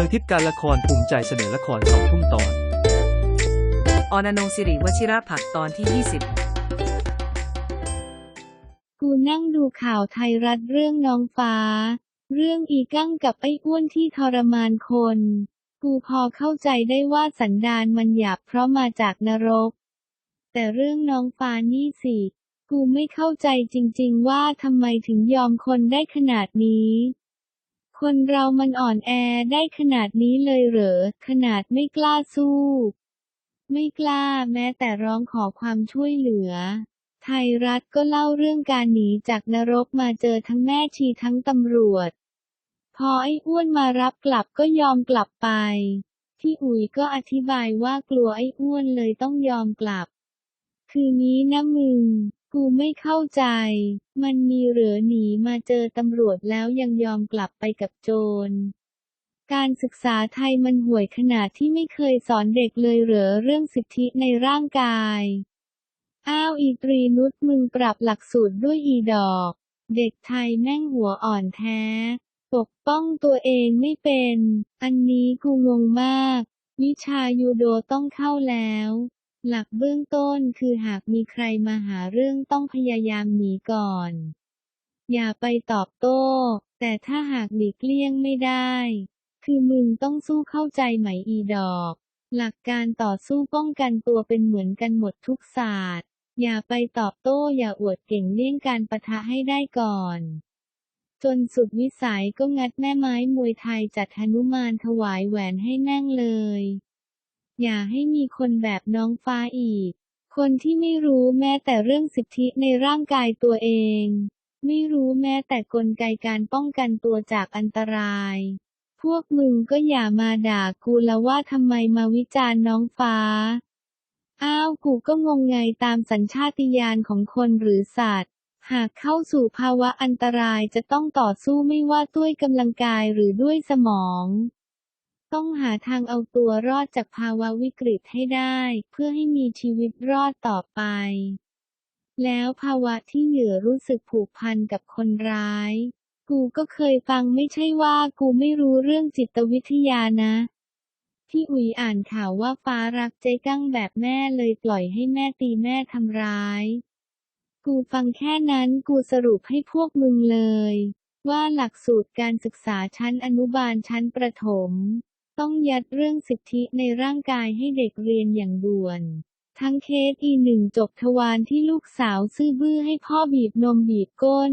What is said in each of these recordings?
มืองทิพย์การละครภูมิใจเสนอละครสองทุ่มตอน ออนอนงศิริวชิระผักตอนที่20กูนั่งดูข่าวไทยรัฐเรื่องน้องฟ้า เรื่องอีกั้งกับไอ้อ้วนที่ทรมานคน กูพอเข้าใจได้ว่าสันดานมันหยาบเพราะมาจากนรก แต่เรื่องน้องฟ้านี่สิ กูไม่เข้าใจจริง ๆ ว่าทำไมถึงยอมคนได้ขนาดนี้ คนเรามันอ่อนแอได้ขนาดนี้เลยเหรอ ขนาดไม่กล้าสู้ ไม่กล้าแม้แต่ร้องขอความช่วยเหลือ ไทยรัฐก็เล่าเรื่องการหนีจากนรกมาเจอทั้งแม่ชีทั้งตำรวจ พอไอ้อ้วนมารับกลับก็ยอมกลับไป พี่อุ๋ยก็อธิบายว่ากลัวไอ้อ้วนเลยต้องยอมกลับ คือนี้นะมึง กูไม่เข้าใจ มันมีเหรือหนีมาเจอตำรวจแล้วยังยอมกลับไปกับโจร การศึกษาไทยมันห่วยขนาดที่ไม่เคยสอนเด็กเลยเหรอเรื่องสิทธิในร่างกาย อ้าวอีตรีนุชมึงปรับหลักสูตรด้วยอีดอก เด็กไทยแม่งหัวอ่อนแท้ ปกป้องตัวเองไม่เป็น อันนี้กูงงมาก วิชายูโดต้องเข้าแล้ว หลักเบื้องต้นคือหากมีใครมาหาเรื่องต้องพยายามหนีก่อน อย่าไปตอบโต้ แต่ถ้าหากหลีกเลี่ยงไม่ได้ คือมึงต้องสู้เข้าใจไหมอีดอก หลักการต่อสู้ป้องกันตัวเป็นเหมือนกันหมดทุกศาสตร์ อย่าไปตอบโต้อย่าอวดเก่งเลี่ยงการปะทะให้ได้ก่อน จนสุดวิสัยก็งัดแม่ไม้มวยไทยจัดหนุมานถวายแหวนให้นั่งเลย อย่าให้มีคนแบบน้องฟ้าอีก คนที่ไม่รู้แม้แต่เรื่องสิทธิในร่างกายตัวเอง ไม่รู้แม้แต่กลไกการป้องกันตัวจากอันตราย พวกมึงก็อย่ามาด่ากูละว่าทำไมมาวิจารณ์น้องฟ้า อ้าวกูก็งงไงตามสัญชาติญาณของคนหรือสัตว์หากเข้าสู่ภาวะอันตรายจะต้องต่อสู้ไม่ว่าด้วยกำลังกายหรือด้วยสมอง ต้องหาทางเอาตัวรอดจากภาวะวิกฤตให้ได้ เพื่อให้มีชีวิตรอดต่อไป แล้วภาวะที่เหยื่อรู้สึกผูกพันกับคนร้าย กูก็เคยฟังไม่ใช่ว่ากูไม่รู้เรื่องจิตวิทยานะที่อุ๋ยอ่านข่าวว่าฟ้ารักเจ๊กั้งแบบแม่เลยปล่อยให้แม่ตีแม่ทำร้าย กูฟังแค่นั้นกูสรุปให้พวกมึงเลย ว่าหลักสูตรการศึกษาชั้นอนุบาลชั้นประถม ต้องยัดเรื่องสิทธิในร่างกายให้เด็กเรียนอย่างด่วนทั้งเคสอีหนึ่งจบทวารที่ลูกสาวซื่อบื้อให้พ่อบีบนมบีบก้น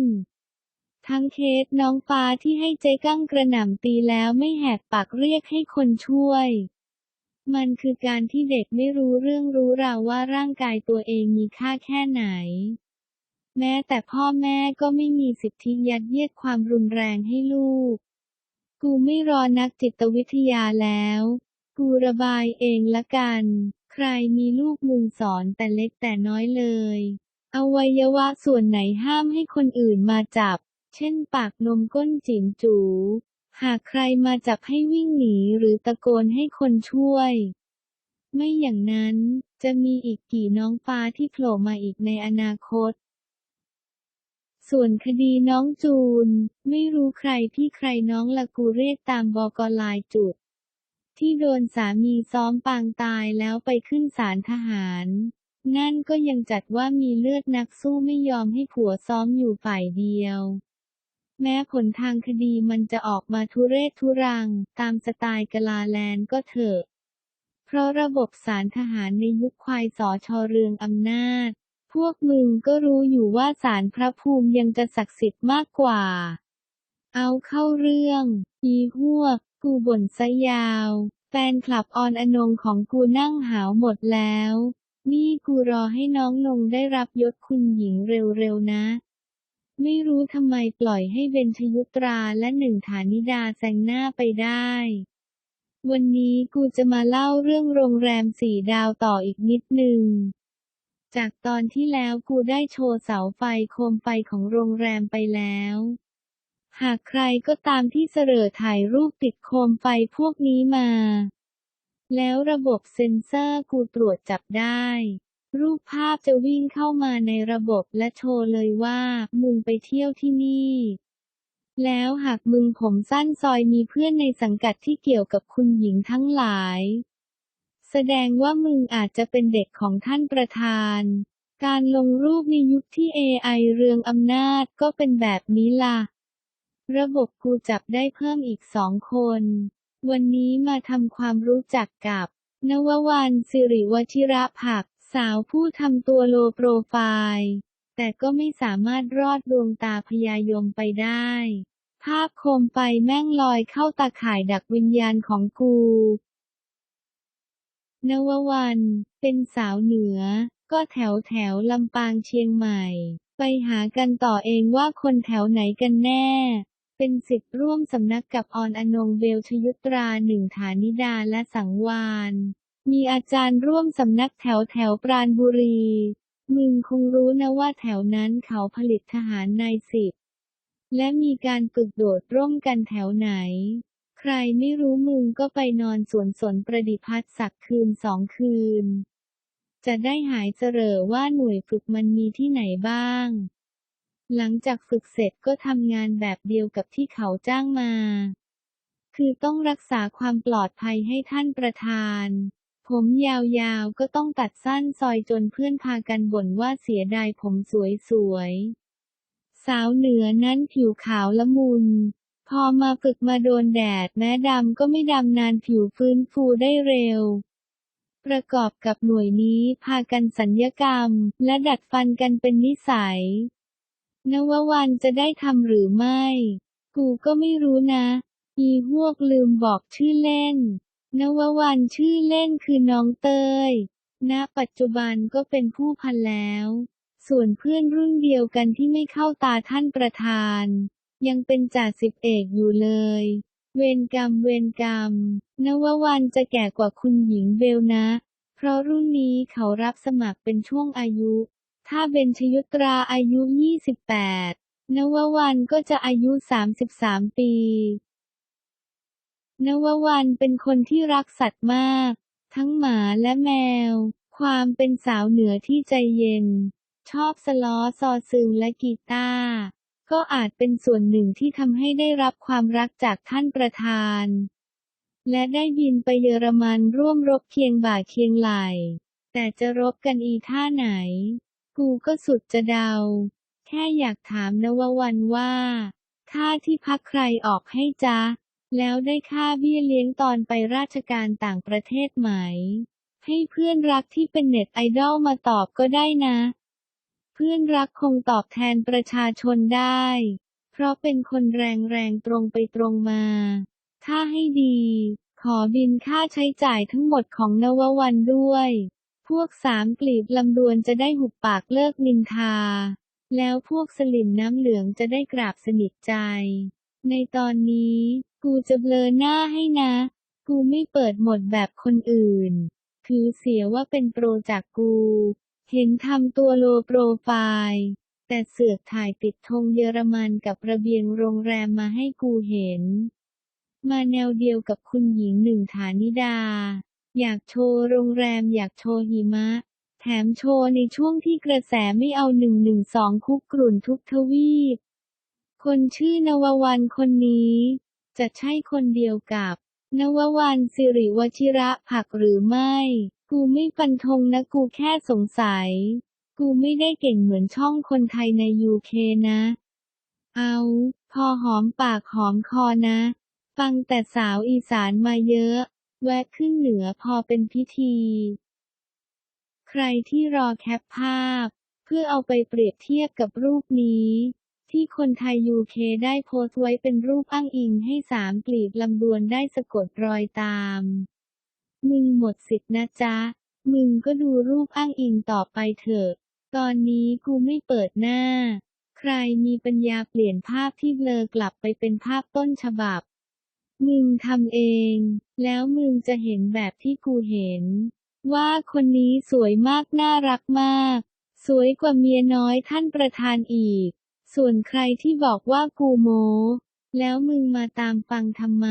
ทั้งเคสน้องฟ้าที่ให้เจ๊กั้งกระหน่ำตีแล้วไม่แหกปากเรียกให้คนช่วย มันคือการที่เด็กไม่รู้เรื่องรู้ราวว่าร่างกายตัวเองมีค่าแค่ไหน แม้แต่พ่อแม่ก็ไม่มีสิทธิยัดเยียดความรุนแรงให้ลูก กูไม่รอนักจิตวิทยาแล้ว กูระบายเองละกัน ใครมีลูกมึงสอนแต่เล็กแต่น้อยเลย อวัยวะส่วนไหนห้ามให้คนอื่นมาจับ เช่นปากนมก้นจิ๋มจูหากใครมาจับให้วิ่งหนีหรือตะโกนให้คนช่วย ไม่อย่างนั้นจะมีอีกกี่น้องฟ้าที่โผล่มาอีกในอนาคต ส่วนคดีน้องจูน ไม่รู้ใครพี่ใครน้องละกูเรียกตามบอกลายจุด ที่โดนสามีซ้อมปางตายแล้วไปขึ้นศาลทหาร นั่นก็ยังจัดว่ามีเลือดนักสู้ไม่ยอมให้ผัวซ้อมอยู่ฝ่ายเดียว แม้ผลทางคดีมันจะออกมาทุเรศทุรัง ตามสไตล์กลาแลนก็เถอะ เพราะระบบสารทหารในยุคควายสอชอเรืองอำนาจ วกมึงก็รู้อยู่ว่าสารพระภูมิยังจะศักดิ์สิทธิ์มากกว่า เอาเข้าเรื่อง อีหวก กูบ่นซะยาว แฟนคลับออนอนงของกูนั่งหาวหมดแล้ว นี่กูรอให้น้องนงได้รับยศคุณหญิงเร็วๆนะ ไม่รู้ทำไมปล่อยให้เบนชยุตราและหนึ่งฐานิดาแซงหน้าไปได้วันนี้กูจะมาเล่าเรื่องโรงแรมสี่ดาวต่ออีกนิดนึง จากตอนที่แล้วกูได้โชว์เสาไฟโคมไฟของโรงแรมไปแล้ว หากใครก็ตามที่เสรอถ่ายรูปติดโคมไฟพวกนี้มา แล้วระบบเซ็นเซอร์กูตรวจจับได้ รูปภาพจะวิ่งเข้ามาในระบบและโชว์เลยว่ามึงไปเที่ยวที่นี่แล้วหากมึงผมสั้นซอยมีเพื่อนในสังกัดที่เกี่ยวกับคุณหญิงทั้งหลาย ดงว่ามึงอาจจะเป็นเด็กของท่านประธาน การลงรูปในยุคที่ AI เรืองอำนาจก็เป็นแบบนี้ล่ะ ระบบกูจับได้เพิ่มอีกสองคน วันนี้มาทำความรู้จักกับ นววันสิริวชิระผัก สาวผู้ทำตัวโลโปรไฟล์ แต่ก็ไม่สามารถรอดดวงตาพยายมไปได้ ภาพโคมไฟแม่งลอยเข้าตาข่ายดักวิญญาณของกู นววัน เป็นสาวเหนือ ก็แถวแถวลำปางเชียงใหม่ ไปหากันต่อเองว่าคนแถวไหนกันแน่ เป็นสิทธิ์ร่วมสำนักกับออนอนงเบลชยุตราหนึ่งฐานิดาและสังวานมีอาจารย์ร่วมสำนักแถวแถวปราณบุรี มึงคงรู้นะว่าแถวนั้นเขาผลิตทหารนายสิบ และมีการฝึกโดดร่มกันแถวไหน ใครไม่รู้มึงก็ไปนอนสวนสนประดิพัฒน์สักคืนสองคืน จะได้หายเจรอว่าหน่วยฝึกมันมีที่ไหนบ้าง หลังจากฝึกเสร็จก็ทำงานแบบเดียวกับที่เขาจ้างมา คือต้องรักษาความปลอดภัยให้ท่านประธาน ผมยาวๆก็ต้องตัดสั้นซอยจนเพื่อนพากันบ่นว่าเสียดายผมสวยๆสาวเหนือนั้นผิวขาวละมุน พอมาฝึกมาโดนแดดแม้ดำก็ไม่ดำนานผิวฟื้นฟูได้เร็ว ประกอบกับหน่วยนี้พากันสัญญกรรม และดัดฟันกันเป็นนิสัย นววันจะได้ทำหรือไม่ กูก็ไม่รู้นะ อีพวกลืมบอกชื่อเล่น นววันชื่อเล่นคือน้องเตยณปัจจุบันก็เป็นผู้พันแล้ว ส่วนเพื่อนรุ่นเดียวกันที่ไม่เข้าตาท่านประธาน ยังเป็นจ่าสิบเอกอยู่เลย เวรกรรมเวรกรรม นววันจะแก่กว่าคุณหญิงเบลนะ เพราะรุ่นนี้เขารับสมัครเป็นช่วงอายุ ถ้าเบนชยุตราอายุ 28 นววันก็จะอายุ 33 ปี นววันเป็นคนที่รักสัตว์มาก ทั้งหมาและแมว ความเป็นสาวเหนือที่ใจเย็น ชอบสล้อซอซึงและกีตาร์ ก็อาจเป็นส่วนหนึ่งที่ทำให้ได้รับความรักจากท่านประธาน และได้บินไปเยอรมันร่วมรบเคียงบ่าเคียงไหล แต่จะรบกันอีท่าไหน กูก็สุดจะเดา แค่อยากถามนววันว่าค่าที่พักใครออกให้จ๊ะแล้วได้ค่าเบี้ยเลี้ยงตอนไปราชการต่างประเทศไหม ให้เพื่อนรักที่เป็นเน็ตไอดอลมาตอบก็ได้นะ เพื่อนรักคงตอบแทนประชาชนได้ เพราะเป็นคนแรงแรงตรงไปตรงมา ถ้าให้ดี ขอบินค่าใช้จ่ายทั้งหมดของนววันด้วย พวกสามกลีบลำดวนจะได้หุบปากเลิกนินทา แล้วพวกสลิมน้ำเหลืองจะได้กราบสนิทใจ ในตอนนี้ กูจะเบลอหน้าให้นะ กูไม่เปิดหมดแบบคนอื่น ถือเสียว่าเป็นโปรจากกู เห็นทำตัวโลโปรไฟล์ แต่เสือกถ่ายติดธงเยอรมันกับระเบียงโรงแรมมาให้กูเห็น มาแนวเดียวกับคุณหญิงหนึ่งฐานิดา อยากโชว์โรงแรมอยากโชว์หิมะ แถมโชว์ในช่วงที่กระแสไม่เอาหนึ่งหนึ่งสองคุกกรุ่นทุกทวีป คนชื่อนววันคนนี้ จะใช่คนเดียวกับ นววันสิริวชิระผักหรือไม่ กูไม่ฟันธงนะกูแค่สงสัย กูไม่ได้เก่งเหมือนช่องคนไทยในยูเคนะ เอาพอหอมปากหอมคอนะ ฟังแต่สาวอีสานมาเยอะ แวะขึ้นเหนือพอเป็นพิธี ใครที่รอแคปภาพ เพื่อเอาไปเปรียบเทียบกับรูปนี้ ที่คนไทยยูเคได้โพสต์ไว้เป็นรูปอ้างอิงให้สามกลีบลำดวนได้สะกดรอยตาม มึงหมดสิทธินะจ๊ะ มึงก็ดูรูปอ้างอิงต่อไปเถอะ ตอนนี้กูไม่เปิดหน้า ใครมีปัญญาเปลี่ยนภาพที่เบลอกลับไปเป็นภาพต้นฉบับ มึงทำเอง แล้วมึงจะเห็นแบบที่กูเห็น ว่าคนนี้สวยมากน่ารักมาก สวยกว่าเมียน้อยท่านประธานอีก ส่วนใครที่บอกว่ากูโมแล้วมึงมาตามฟังทำไม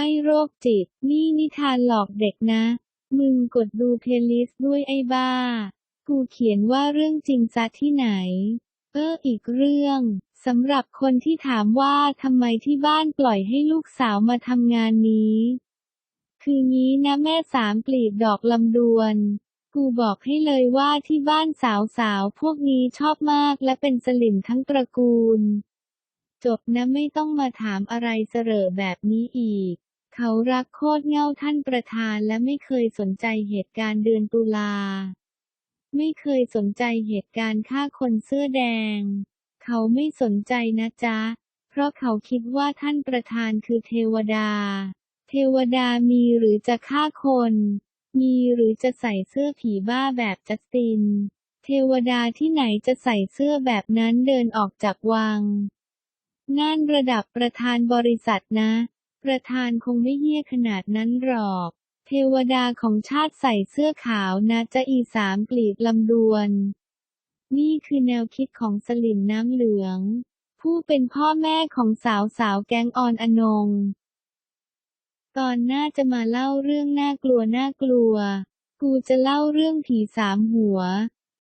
ไอ้โรคจิต นี่นิทานหลอกเด็กนะ มึงกดดูเพลย์ลิสต์ด้วยไอ้บ้า กูเขียนว่าเรื่องจริงซะที่ไหน เอออีกเรื่องสำหรับคนที่ถามว่าทำไมที่บ้านปล่อยให้ลูกสาวมาทำงานนี้ คืองี้นะแม่สามกลีบดอกลำดวน กูบอกให้เลยว่าที่บ้านสาวๆพวกนี้ชอบมากและเป็นสลิมทั้งตระกูล จบนะไม่ต้องมาถามอะไรเสรอแบบนี้อีก เขารักโคตรเง่าท่านประธานและไม่เคยสนใจเหตุการณ์เดือนตุลา ไม่เคยสนใจเหตุการณ์ฆ่าคนเสื้อแดง เขาไม่สนใจนะจ๊ะ เพราะเขาคิดว่าท่านประธานคือเทวดา เทวดามีหรือจะฆ่าคน มีหรือจะใส่เสื้อผีบ้าแบบจัสติน เทวดาที่ไหนจะใส่เสื้อแบบนั้นเดินออกจากวังนั่นระดับประธานบริษัทนะ ประธานคงไม่เหี้ยขนาดนั้นหรอก เทวดาของชาติใส่เสื้อขาวนะจะอีสามกลีบลำดวน นี่คือแนวคิดของสลิมน้ำเหลือง ผู้เป็นพ่อแม่ของสาวสาวแก๊งออนอนง ตอนหน้าจะมาเล่าเรื่องน่ากลัวน่ากลัว กูจะเล่าเรื่องผีสามหัว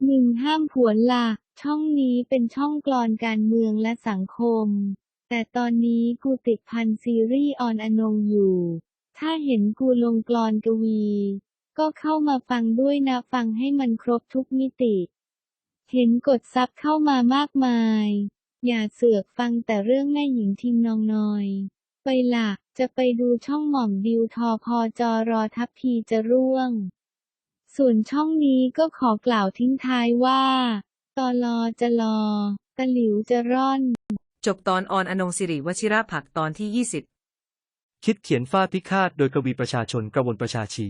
หนึ่งห้ามผวนละช่องนี้เป็นช่องกลอนการเมืองและสังคม แต่ตอนนี้กูติดพันซีรีส์ออนอนงอยู่ ถ้าเห็นกูลงกลอนกวี ก็เข้ามาฟังด้วยนะฟังให้มันครบทุกมิติ เห็นกดซับเข้ามามากมาย อย่าเสือกฟังแต่เรื่องแม่หญิงทิมนองนอย ไปละจะไปดูช่องหม่อมดิวทอพอจอรอทัพพีจะร่วง ส่วนช่องนี้ก็ขอกล่าวทิ้งท้ายว่า ตอลอจะรอตะหลิวจะร่อน จบตอนออนอนงสิริวชิระผักตอนที่ 20 คิดเขียนฟาพิฆาตโดยกวีประชาชนกระวนประชาชี